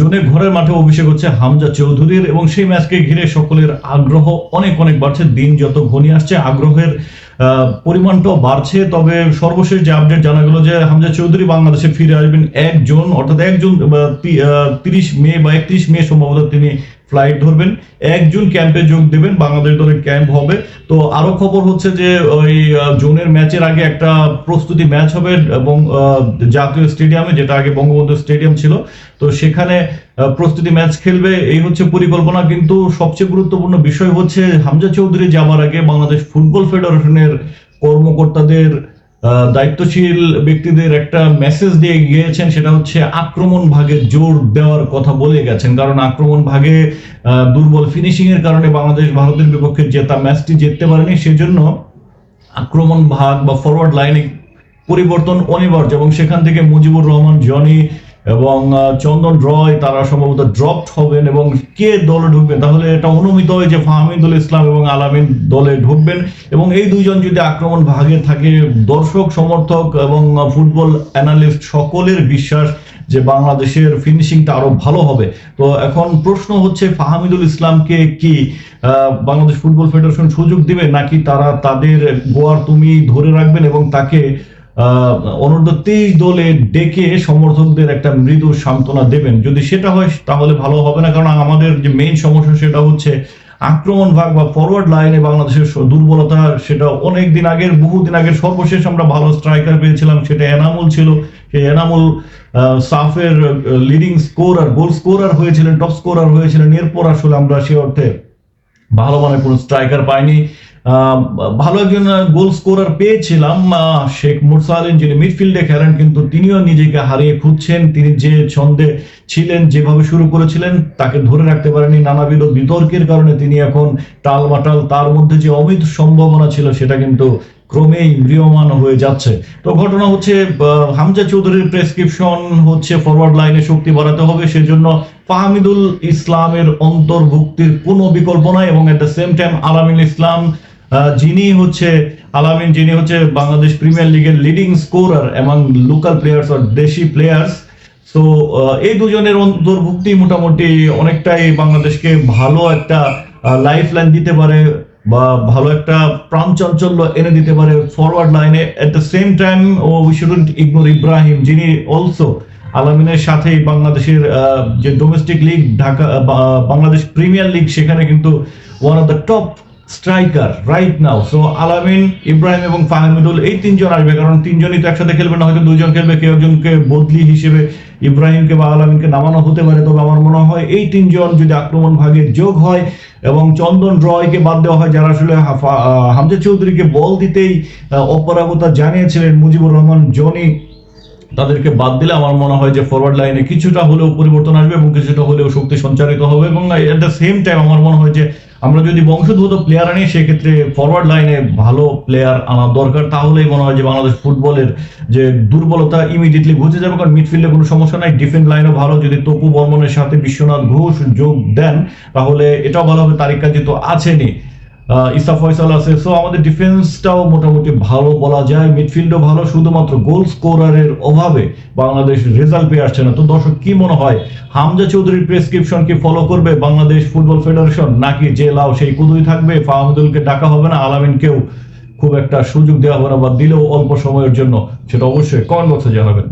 জোনে ঘরের মাঠে অভিষেক হচ্ছে হামজা চৌধুরীর এবং সেই ম্যাচকে ঘিরে সকলের আগ্রহ অনেক অনেক বাড়ছে। দিন যত ঘনিয়ে আসছে, আগ্রহের পরিমাণটাও বাড়ছে। তবে সর্বশেষ যে আপডেট জানা গেল যে হামজা চৌধুরী বাংলাদেশে ফিরে আসবেন এক জুন অর্থাৎ এক জুন তিরিশ মে বা একত্রিশ মে সম্ভবত তিনি ফ্লাইট ধরবেন। এক জুন ক্যাম্পে যোগ দেবেন, বাংলাদেশ দলের ক্যাম্প হবে। তো আরও খবর হচ্ছে যে ওই জুনের ম্যাচের আগে একটা প্রস্তুতি ম্যাচ হবে, এবং জাতীয় স্টেডিয়ামে, যেটা আগে বঙ্গবন্ধু স্টেডিয়াম ছিল। তো সেখানে প্রস্তুতি ম্যাচ খেলবে, এই হচ্ছে পরিকল্পনা। কিন্তু সবচেয়ে গুরুত্বপূর্ণ বিষয় হচ্ছে, হামজা চৌধুরী যাওয়ার আগে বাংলাদেশ ফুটবল ফেডারেশনের কর্মকর্তাদের দায়িত্বশীল ব্যক্তিদের একটা মেসেজ দিয়ে গিয়েছেন, সেটা হচ্ছে আক্রমণ ভাগে জোর দেওয়ার কথা বলে গেছেন। কারণ আক্রমণ ভাগে দুর্বল ফিনিশিং এর কারণে বাংলাদেশ ভারতের বিপক্ষে জেতা ম্যাচটি জিততে পারেনি, সেজন্য আক্রমণ ভাগ বা ফরওয়ার্ড লাইনে পরিবর্তন অনিবার্য। এবং সেখান থেকে মুজিবুর রহমান জনি এবং চন্দন রয় তারা সম্ভবত ড্রপড হবেন এবং কে দলে ঢুকবেন? তাহলে এটা অনুমিত হয় যে ফাহমিদুল ইসলাম এবং আলামিন দলে ঢুকবেন এবং এই দুইজন যদি আক্রমণ ভাগে থাকে, দর্শক, সমর্থক এবং ফুটবল অ্যানালিস্ট সকলের বিশ্বাস যে বাংলাদেশের ফিনিশিংটা আরও ভালো হবে। তো এখন প্রশ্ন হচ্ছে, ফাহামিদুল ইসলামকে কি বাংলাদেশ ফুটবল ফেডারেশন সুযোগ দিবে নাকি তারা তাদের গোয়ার তুমি ধরে রাখবেন এবং তাকে অনূর্ধ্ব তেইশ দলে ডেকে সমর্থকদের একটা মৃদু সান্ত্বনা দেবেন। যদি সেটা হয়, তাহলে ভালো হবে না, কারণ আমাদের যে মেইন সমস্যা সেটা হচ্ছে আক্রমণ ভাগ বা ফরওয়ার্ড লাইনে বাংলাদেশের দুর্বলতা, সেটা অনেক দিন আগের বহুদিন আগের সর্বশেষ আমরা ভালো স্ট্রাইকার পেয়েছিলাম, সেটা এনামুল ছিল। সেই এনামুল সাফের লিডিং স্কোরার গোল স্কোরার হয়েছিলেন টপ স্কোরার হয়েছিলেন। এরপর আসলে আমরা সে অর্থে ভালো মানের কোনো স্ট্রাইকার পাইনি। ভালো একজন গোল স্কোরার পেয়েছিলাম শেখ মুরসালিন যিনি মিডফিল্ডে খেলেন, কিন্তু তিনিও নিজেকে হারিয়ে খুঁজছেন। তিনি যে ছন্দে ছিলেন, যেভাবে শুরু করেছিলেন, তাকে ধরে রাখতে পারেনি নানাবিধ বিতর্কের কারণে তিনি এখন টালমাটাল, তার মধ্যে যে অমিত সম্ভাবনা ছিল, সেটা কিন্তু ক্রমেই ম্রিয়মান হয়ে যাচ্ছে। তো ঘটনা হচ্ছে হামজা চৌধুরীর প্রেসক্রিপশন হচ্ছে ফরওয়ার্ড লাইনে শক্তি বাড়াতে হবে, সেজন্য ফাহমিদুল ইসলামের অন্তর্ভুক্তির কোনো বিকল্প নাই, এবং এট দ্য সেম টাইম আলামিন ইসলাম যিনি হচ্ছে আলামিন, যিনি হচ্ছে বাংলাদেশ প্রিমিয়ার লিগের লিডিং স্কোরার এবং লোকাল প্লেয়ার্স আর দেশি প্লেয়ার্স তো এই দুজনের অন্তর্ভুক্তি মোটামুটি অনেকটাই বাংলাদেশকে ভালো একটা লাইফ লাইন দিতে পারে বা ভালো একটা প্রাণ চাঞ্চল্য এনে দিতে পারে ফরওয়ার্ড লাইনে এট দ্য সেম টাইম ও উই শুডন্ট ইগনোর ইব্রাহিম যিনি অলসো আলামিনের সাথেই বাংলাদেশের যে domestic league Dhaka Bangladesh premier league, সেখানে কিন্তু one of the top striker right now so Alamin Ibrahim এবং ফাহমিদুল এই তিনজন আসবে, কারণ তিনজনই তো একসাথে খেলবে, না হয়তো দুজন খেলবে, কেউ একজনকে বদলি হিসেবে ইব্রাহিমকে বা আলামিনকে নামানো হতে পারে, তবে আমার মনে হয় এই তিনজন যদি আক্রমণ ভাগে যোগ হয় এবং চন্দন রয়কে বাদ দেওয়া হয়, যারা আসলে হামজা চৌধুরীকে বল দিতেই অপরাগতা জানিয়েছিলেন মুজিবুর রহমান, জনি তাদেরকে বাদ দিলে আমার মনে হয় যে ফরওয়ার্ড লাইনে কিছুটা হলেও পরিবর্তন আসবে এবং কিছুটা হলেও শক্তি সঞ্চারিত হবে এবং এট দ্য সেম টাইম আমার মনে হয় যে আমরা যদি বংশোদ্ভূত প্লেয়ার আনি সেক্ষেত্রে ফরওয়ার্ড লাইনে ভালো প্লেয়ার আনা দরকার। তাহলেই মনে হয় যে বাংলাদেশ ফুটবলের যে দুর্বলতা ইমিডিয়েটলি ঘুচে যাবে কারণ মিডফিল্ডে কোনো সমস্যা নাই। ডিফেন্স লাইনও ভালো। যদি তপু বর্মনের সাথে বিশ্বনাথ ঘোষ যোগ দেন তাহলে এটাও ভালো হবে। তারিক কাজী তো আছেনই। আহ, ইসা ফয়সাল আছে। সো আমাদের ডিফেন্সটাও মোটামুটি ভালো বলা যায়। মিডফিল্ডও ভালো, শুধুমাত্র গোল স্কোরারের অভাবে বাংলাদেশ রেজাল্ট পেয়ে আসছে না। তো দর্শক, কি মনে হয়, হামজা চৌধুরীর প্রেসক্রিপশন কি ফলো করবে বাংলাদেশ ফুটবল ফেডারেশন নাকি যে লাও সেই কুদুই থাকবে? ফাহমুদুলকে ডাকা হবে না? আলামিনকেও খুব একটা সুযোগ দেওয়া হবে না বা দিলেও অল্প সময়ের জন্য। সেটা অবশ্যই কমেন্ট বক্সে জানাবেন।